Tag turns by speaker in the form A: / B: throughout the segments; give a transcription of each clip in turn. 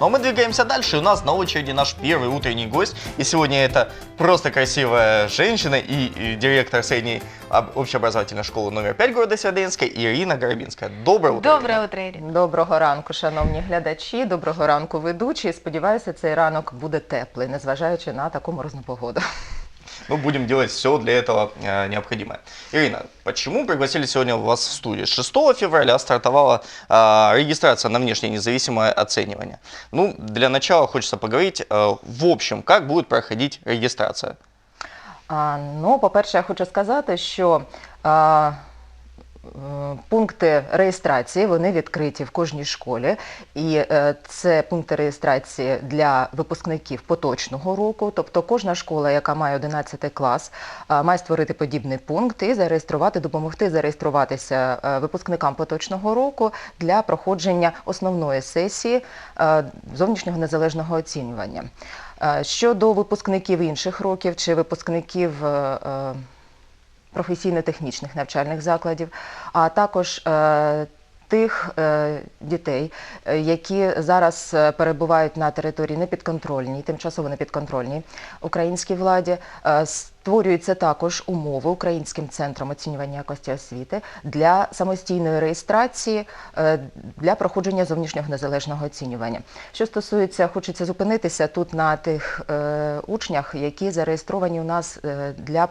A: Ну а мы двигаемся дальше. У нас на очереди наш первый утренний гость. И сегодня это просто красивая женщина и, и директор средней об- общеобразовательной школы номер 5 города Свердловска Ирина Горобинская. Доброе утро.
B: Доброе утро, Ирина.
C: Доброго ранку, шановні глядачі. Доброго ранку, ведучі. Сподіваюся, цей ранок буде теплий, незважаючи на таку морозну погоду.
A: Мы будем делать все для этого э, необходимое. Ирина, почему пригласили сегодня вас в студию? 6 февраля стартовала э, регистрация на внешнее независимое оценивание. Ну, для начала хочется поговорить, э, в общем, как будет проходить регистрация.
C: А, ну, по-перше, я хочу сказати, що а, е, пункти реєстрації вони відкриті в кожній школі, і е, це пункти реєстрації для випускників поточного року. Тобто кожна школа, яка має 11 клас, має створити подібний пункт і зареєструвати, допомогти зареєструватися е, випускникам поточного року для проходження основної сесії е, зовнішнього незалежного оцінювання. Е, Щодо випускників інших років чи випускників е, е, професійно-технічних навчальних закладів, а також е, тих е, дітей, е, які зараз е, перебувають на території непідконтрольній, тимчасово непідконтрольній українській владі, створюються також умови Українським центром оцінювання якості освіти для самостійної реєстрації для проходження зовнішнього незалежного оцінювання. Що стосується, хочеться зупинитися тут на тих учнях, які зареєстровані у нас для,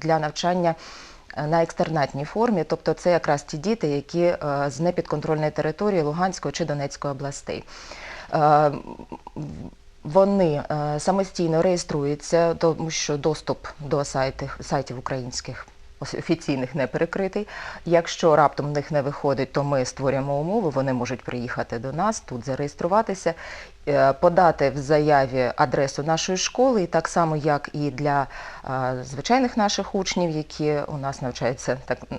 C: для навчання на екстернатній формі, тобто це якраз ті діти, які е, з непідконтрольної території Луганської чи Донецької областей. Е, Вони е, самостійно реєструються, тому що доступ до сайтів, українських офіційних не перекритий. Якщо раптом в них не виходить, то ми створюємо умови, вони можуть приїхати до нас, тут зареєструватися, е, подати в заяві адресу нашої школи, і так само, як і для е, звичайних наших учнів, які у нас навчаються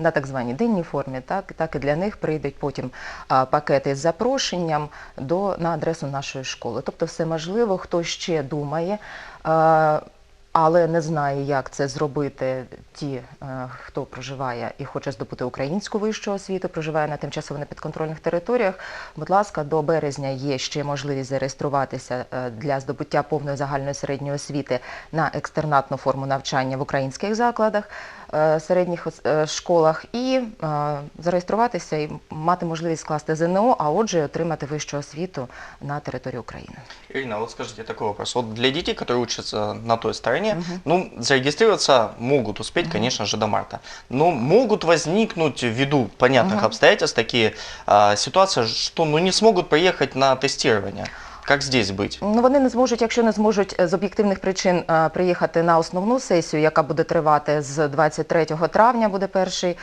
C: на так званій денній формі, так, так і для них прийдуть потім пакети з запрошенням до, на адресу нашої школи. Тобто все можливо, хто ще думає. Але не знає, як це зробити ті, е, хто проживає і хоче здобути українську вищу освіту, проживає на тимчасово непідконтрольних територіях. Будь ласка, до березня є ще можливість зареєструватися е, для здобуття повної загальної середньої освіти на екстернатну форму навчання в українських закладах, середніх е, школах і е, зареєструватися і мати можливість скласти ЗНО, а отже, отримати вищу освіту на території України.
A: Ирина, вот скажите такой вопрос. Вот для детей, которые учатся на той стороне, ну, зарегистрироваться могут успеть, конечно же, до марта. Но могут возникнуть ввиду понятных
C: Мгм.
A: обстоятельств такие а, ситуации, что ну, не смогут приехать на тестирование. Как здесь быть?
C: Ну, вони не зможуть, якщо не зможуть е, з об'єктивних причин е, приїхати на основну сесію, яка буде тривати з 23 травня, буде перший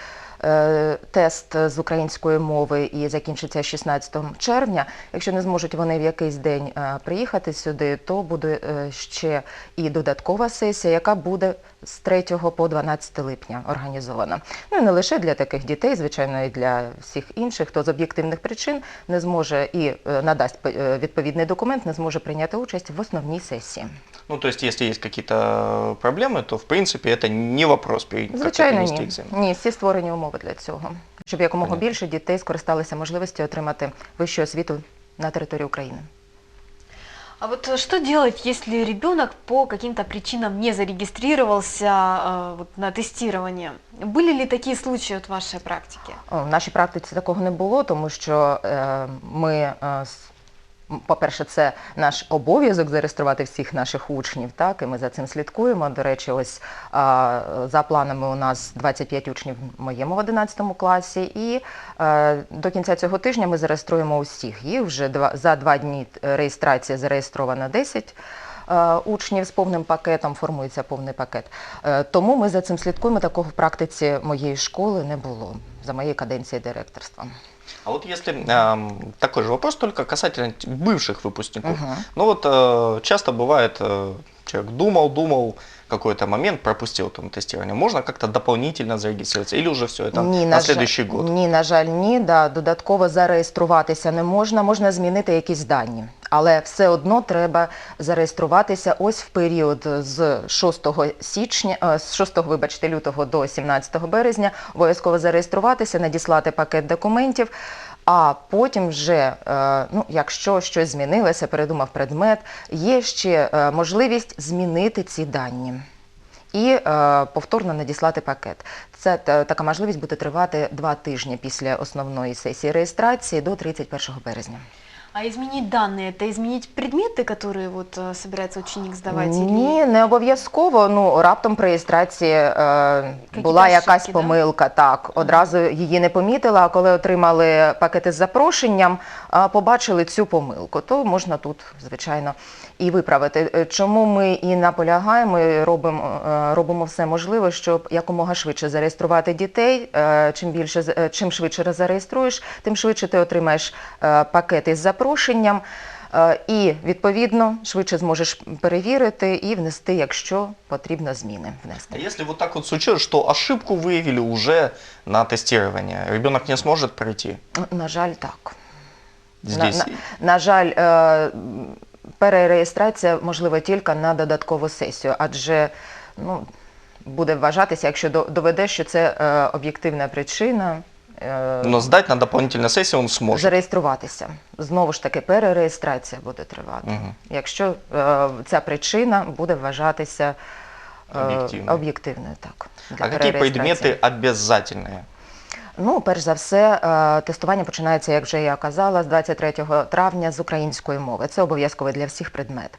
C: е, тест з української мови і закінчиться 16 червня. Якщо не зможуть вони в якийсь день приїхати сюди, то буде ще і додаткова сесія, яка буде з 3 по 12 липня організована. Ну і не лише для таких дітей, звичайно, і для всіх інших, хто з об'єктивних причин не зможе і е, надасть е, відповідний документ, не зможе прийняти участь в основній сесії.
A: Ну, то есть, если есть какие-то проблемы, то, в принципе, это не вопрос пере- как
C: Звичайно,
A: перенести
C: ні.
A: экзамен.
C: Ні, всі створені умови для цього, щоб якомога
A: Понятно.
C: більше дітей скористалися можливістю отримати вищу освіту на території України.
B: А вот э, что делать, если ребенок по каким-то причинам не зарегистрировался э, вот, на тестирование? Были ли такие случаи от вашей практики?
C: О, В нашій практиці такого не було, тому що е, ми, е, с- м, по-перше, це наш обов'язок зареєструвати всіх наших учнів, так, і ми за цим слідкуємо. До речі, ось а, за планами у нас 25 учнів в моєму в 11 класі, і е, до кінця цього тижня ми зареєструємо усіх. Їх вже два, за два дні е, реєстрації зареєстровано 10 е, учнів з повним пакетом, формується повний пакет. Тому ми за цим слідкуємо. Такого в практиці моєї школи не було за моєї каденції директорства.
A: А вот если эм, такой же вопрос, только касательно т- бывших выпускников.
C: Мгм.
A: Ну вот э, часто бывает, э, человек думал, думал, какой-то момент пропустил там тестирование. Можно как-то дополнительно зарегистрироваться или уже все это
C: Ні,
A: на
C: жаль-
A: следующий год?
C: Ні, на жаль, ні. Да, додатково зареєструватися не можна, можна змінити якісь дані. Але все одно треба зареєструватися ось в період з 6 січня, е, з 6, вибачте, лютого до 17 березня. Обов'язково зареєструватися, надіслати пакет документів. А потім вже, е, ну, якщо щось змінилося, передумав предмет, є ще е, можливість змінити ці дані і е, повторно надіслати пакет. Це така можливість буде тривати два тижні після основної сесії реєстрації до 31 березня.
B: А изменить данные, это изменить предметы, которые вот э, собирается ученик сдавать? или-
C: Ні, не обов'язково. Ну раптом при реєстрації е, була якась
B: ошибки, да?
C: помилка. Так, одразу її не помітила. А коли отримали пакети з запрошенням, а, побачили цю помилку, то можна тут, звичайно, і виправити. Е, Чому ми і наполягаємо, і робимо, е, робимо все можливе, щоб якомога швидше зареєструвати дітей. Е, Чим більше з- е, чим швидше зареєструєш, тим швидше ти отримаєш е, пакети з запрошенням. Е, І відповідно швидше зможеш перевірити і внести, якщо потрібно зміни
A: А
C: внести.
A: если вот так вот случилось, что ошибку выявили уже на тестирование, ребенок не сможет пройти
C: На жаль, так.
A: здесь?
C: На, на, на жаль, е, перереєстрація можлива тільки на додаткову сесію, адже ну, буде вважатися, якщо до- доведе, що це е, об'єктивна причина. Е,
A: Но сдать на дополнительной сессии он сможет.
C: Зареєструватися. Знову ж таки, перереєстрація буде тривати.
A: Мгм.
C: Якщо е, ця причина буде вважатися е,
A: Об'єктивною.
C: об'єктивною, так. для
A: А какие
C: перереєстрації.
A: предметы обязательные?
C: Ну, перш за все, е, тестування починається, як вже я казала, з 23 травня з української мови. Це обов'язковий для всіх предмет.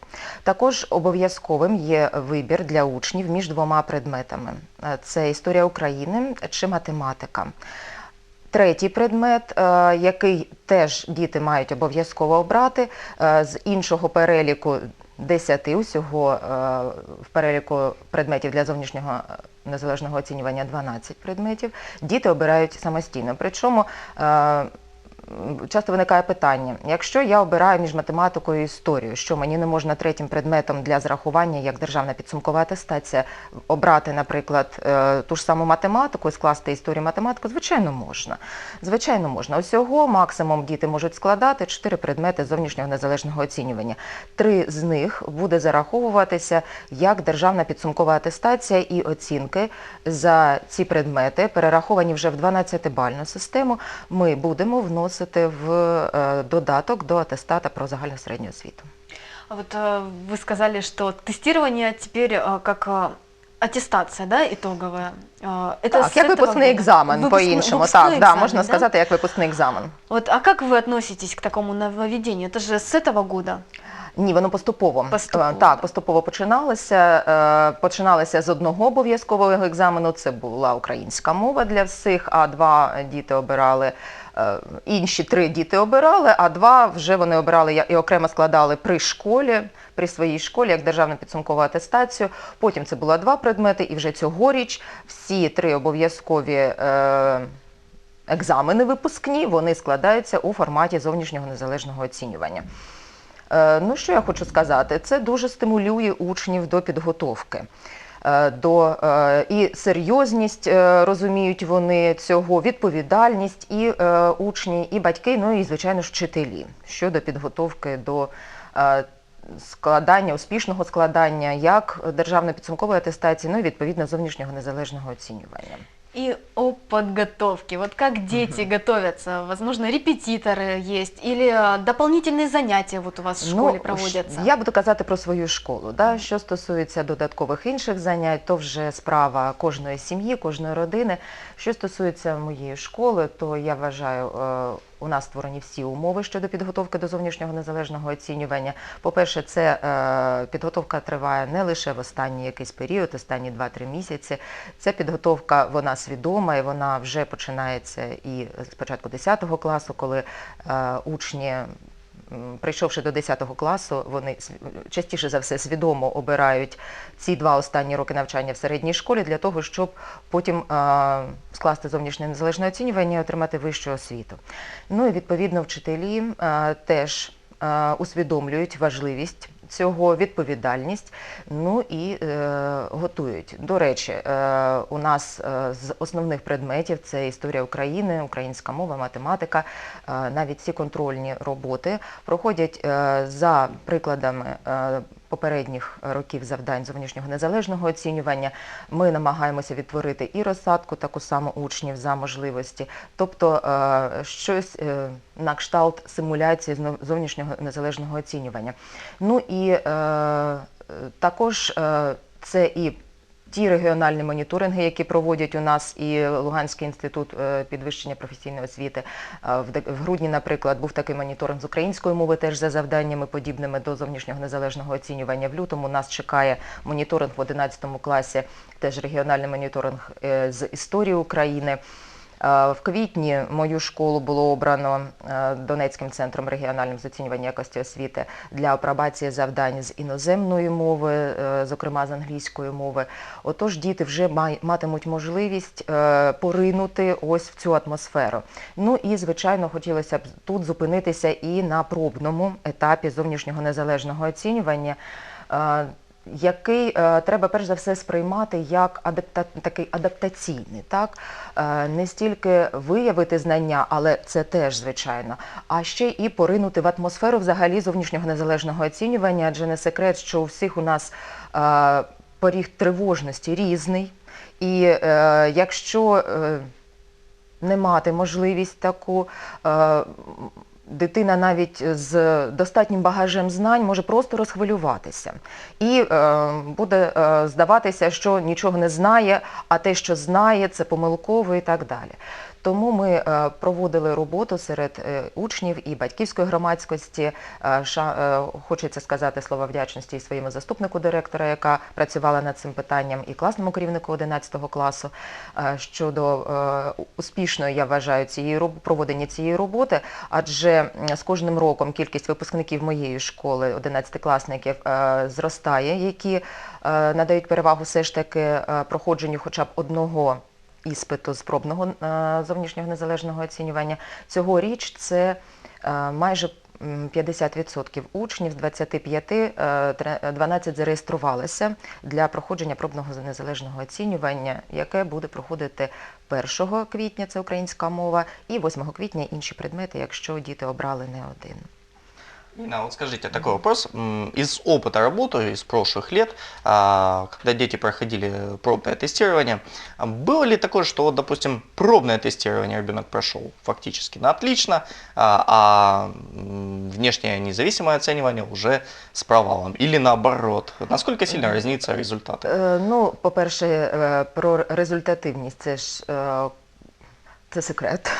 C: Також обов'язковим є вибір для учнів між двома предметами: Е, це історія України чи математика. Третій предмет, е, який теж діти мають обов'язково обрати, е, з іншого переліку 10 усього е, в переліку предметів для зовнішнього незалежного оцінювання 12 предметів, діти обирають самостійно. Причому часто виникає питання: якщо я обираю між математикою і історією, що мені не можна третім предметом для зрахування, як державна підсумкова атестація, обрати, наприклад, е, ту ж саму математику і скласти історію математику, звичайно, можна. Звичайно, можна. Усього максимум діти можуть складати чотири предмети зовнішнього незалежного оцінювання. Три з них буде зараховуватися як державна підсумкова атестація і оцінки за ці предмети, перераховані вже в 12-бальну систему. Ми будемо вносити в е, додаток до атестата про загальну середню освіту.
B: А Вот э, вы сказали, что тестирование теперь э, как э, аттестация, да, итоговая. Э, Это
C: так,
B: с
C: як
B: этого
C: випускний
B: года?
C: екзамен
B: Выпускной-
C: по-іншому.
B: выпускной
C: Так, да,
B: экзамен,
C: можна
B: да?
C: сказати, як випускний екзамен.
B: Вот, а как вы относитесь к такому нововведению? Это же с этого года.
C: Ні, воно поступово.
B: Поступово,
C: Е,
B: да.
C: Так, поступово починалося. Е, Починалося з одного обов'язкового екзамену. Це була українська мова для всіх, а два діти обирали. е, Інші три діти обирали, а два вже вони обирали і окремо складали при школі, при своїй школі, як державну підсумкову атестацію. Потім це було два предмети, і вже цьогоріч всі три обов'язкові е, екзамени випускні вони складаються у форматі зовнішнього незалежного оцінювання. Е, Ну, що я хочу сказати, це дуже стимулює учнів до підготовки. Е, До, е, і серйозність е, розуміють вони цього, відповідальність і учні, і батьки, ну і, звичайно ж, вчителі щодо підготовки до складання, успішного складання як державної підсумкової атестації, ну і відповідно зовнішнього незалежного оцінювання
B: И о подготовке. Вот как дети готовятся? Возможно, репетиторы есть или э, дополнительные занятия вот у вас в школе
C: Ну,
B: проводятся?
C: Я буду казати про свою школу. Да? Що стосується додаткових інших занять, то вже справа кожної сім'ї, кожної родини. Що стосується моєї школи, то я вважаю, е, у нас створені всі умови щодо підготовки до зовнішнього незалежного оцінювання. По-перше, це е, підготовка триває не лише в останній якийсь період, останні 2-3 місяці. Ця підготовка вона свідома і вона вже починається і з початку 10 класу, коли е, учні прийшовши до 10 класу, вони частіше за все свідомо обирають ці два останні роки навчання в середній школі для того, щоб потім скласти зовнішнє незалежне оцінювання і отримати вищу освіту. Ну і відповідно вчителі теж усвідомлюють важливість цього відповідальність, ну і е, готують. До речі, е, у нас е, з основних предметів це історія України, українська мова, математика. Е, навіть ці контрольні роботи проходять е, за прикладами. Е, попередніх років завдань зовнішнього незалежного оцінювання. Ми намагаємося відтворити і розсадку таку саму учнів за можливості, тобто е, щось е, на кшталт симуляції зовнішнього незалежного оцінювання. Ну і е, також це і ті регіональні моніторинги, які проводять у нас і Луганський інститут е, підвищення професійної освіти. Е, В грудні, наприклад, був такий моніторинг з української мови, теж за завданнями подібними до зовнішнього незалежного оцінювання. В лютому нас чекає моніторинг в 11 класі, теж регіональний моніторинг е, з історії України. Е, В квітні мою школу було обрано е, Донецьким центром регіональним з оцінювання якості освіти для апробації завдань з іноземної мови, е, зокрема з англійської мови. Отож, діти вже матимуть можливість поринути ось в цю атмосферу. Ну і звичайно, хотілося б тут зупинитися і на пробному етапі зовнішнього незалежного оцінювання. Який е, треба перш за все сприймати як адапта, такий адаптаційний, так е, не стільки виявити знання, але це теж звичайно, а ще і поринути в атмосферу взагалі зовнішнього незалежного оцінювання, адже не секрет, що у всіх у нас е, поріг тривожності різний, і е, якщо е, не мати можливість таку. е, Дитина навіть з достатнім багажем знань може просто розхвилюватися. І е, буде е, здаватися, що нічого не знає, а те, що знає, це помилково і так далі. Тому ми е, проводили роботу серед е, учнів і батьківської громадськості. Е, Хочеться сказати слова вдячності і своєму заступнику директора, яка працювала над цим питанням, і класному керівнику 11 класу щодо успішної, я вважаю, цієї проводення цієї роботи, адже з кожним роком кількість випускників моєї школи, 11-класників, е, зростає, які надають перевагу все ж таки проходженню хоча б одного іспиту з пробного е, зовнішнього незалежного оцінювання. Цьогоріч це е, майже 50% учнів з 25, е, тре- 12 зареєструвалися для проходження пробного незалежного оцінювання, яке буде проходити 1 квітня, це українська мова, і 8 квітня інші предмети, якщо діти обрали не один.
A: Инна, вот скажите, такой вопрос. Из опыта работы, из прошлых лет, а, когда дети проходили пробное тестирование, а, было ли такое, что, вот, допустим, пробное тестирование ребенок прошел фактически на отлично, а, а внешнее независимое оценивание уже с провалом? Или наоборот? Насколько сильно разнится результаты?
C: Е, Ну, по-перше, е, про результативність це ж е, це секрет.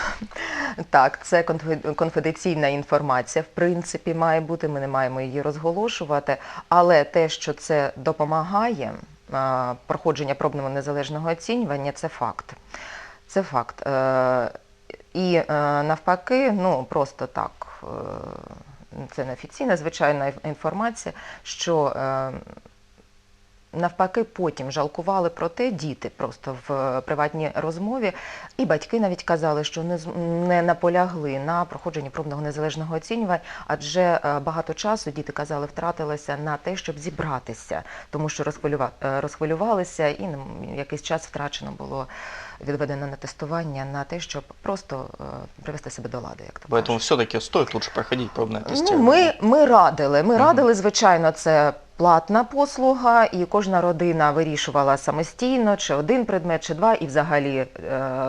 C: Так, це конфі- конфіденційна інформація, в принципі, має бути, ми не маємо її розголошувати. Але те, що це допомагає проходження пробного незалежного оцінювання, це факт. Це факт. Е, І е, навпаки, ну просто так, е, це неофіційна, звичайна інформація, що навпаки потім жалкували про те діти просто в е, приватній розмові, і батьки навіть казали, що не, не наполягли на проходженні пробного незалежного оцінювання, адже е, багато часу діти казали, втратилися на те, щоб зібратися, тому що е, розхвилювалися, і якийсь час втрачено було відведено на тестування на те, щоб просто е, привести себе до ладу, як то
A: Поэтому все-таки стоит лучше проходить пробное
C: Ну,
A: тестирование.
C: ми, ми радили. Ми радили, звичайно, це платна послуга, і кожна родина вирішувала самостійно, чи один предмет, чи два, і взагалі е,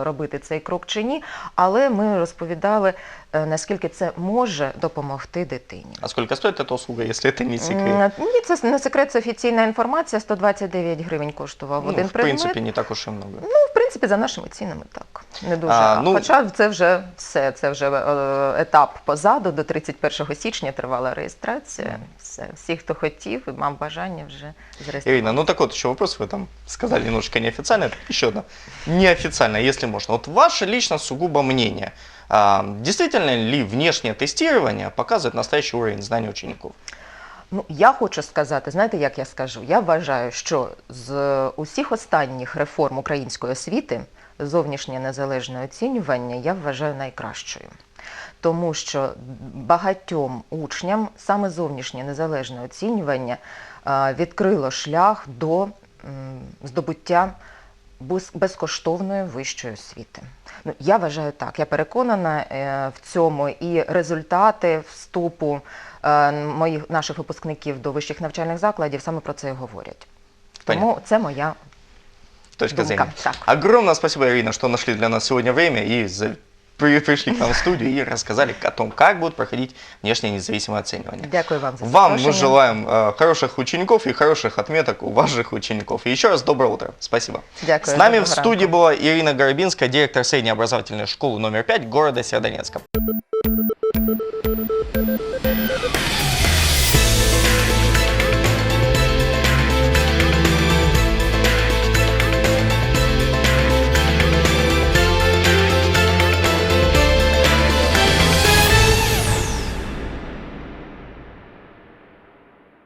C: робити цей крок чи ні. Але ми розповідали, наскільки це може допомогти дитині.
A: А сколько стоит эта услуга, если это не секрет?
C: М, Ні, це не секрет, це офіційна інформація. 129 гривень коштував
A: Ну,
C: один
A: в
C: предмет.
A: принципе, не так уж и много.
C: Ну, в принципі, за нашими цінами так. Не дуже.
A: А, ну-
C: Хоча це вже все, це вже е, етап позаду. До 31 січня тривала реєстрація.
A: Мгм.
C: Все. Всі, хто хотів і мав бажання вже зареєструватися.
A: Ирина, ну так вот еще вопрос, вы там сказали немножко неофициально, еще одно. Неофициально, если можно. Вот ваше лично сугубо мнение. действительно ли внешнее тестирование показывает настоящий уровень знаний учеников?
C: Ну, я хочу сказати, знаєте, як я скажу? Я вважаю, що з усіх останніх реформ української освіти зовнішнє незалежне оцінювання я вважаю найкращою. Тому що багатьом учням саме зовнішнє незалежне оцінювання відкрило шлях до здобуття безкоштовної вищої освіти. Ну, я вважаю так. Я переконана е, в цьому, і результати вступу е, моїх наших випускників до вищих навчальних закладів саме про це і говорять. Тому це моя
A: Точка
C: Думка,
A: зрения.
C: так.
A: Огромное спасибо, Ирина, что нашли для нас сегодня время и за- при- пришли к нам в студию и рассказали о том, как будет проходить внешнее независимое оценивание.
C: дякую вам за
A: Вам мы желаем э, хороших учеников и хороших отметок у ваших учеников. И еще раз доброе утро. Спасибо.
C: Дякую,
A: С нами в студии была Ирина Горобинская, директор средней образовательной школы номер 5 города Северодонецка.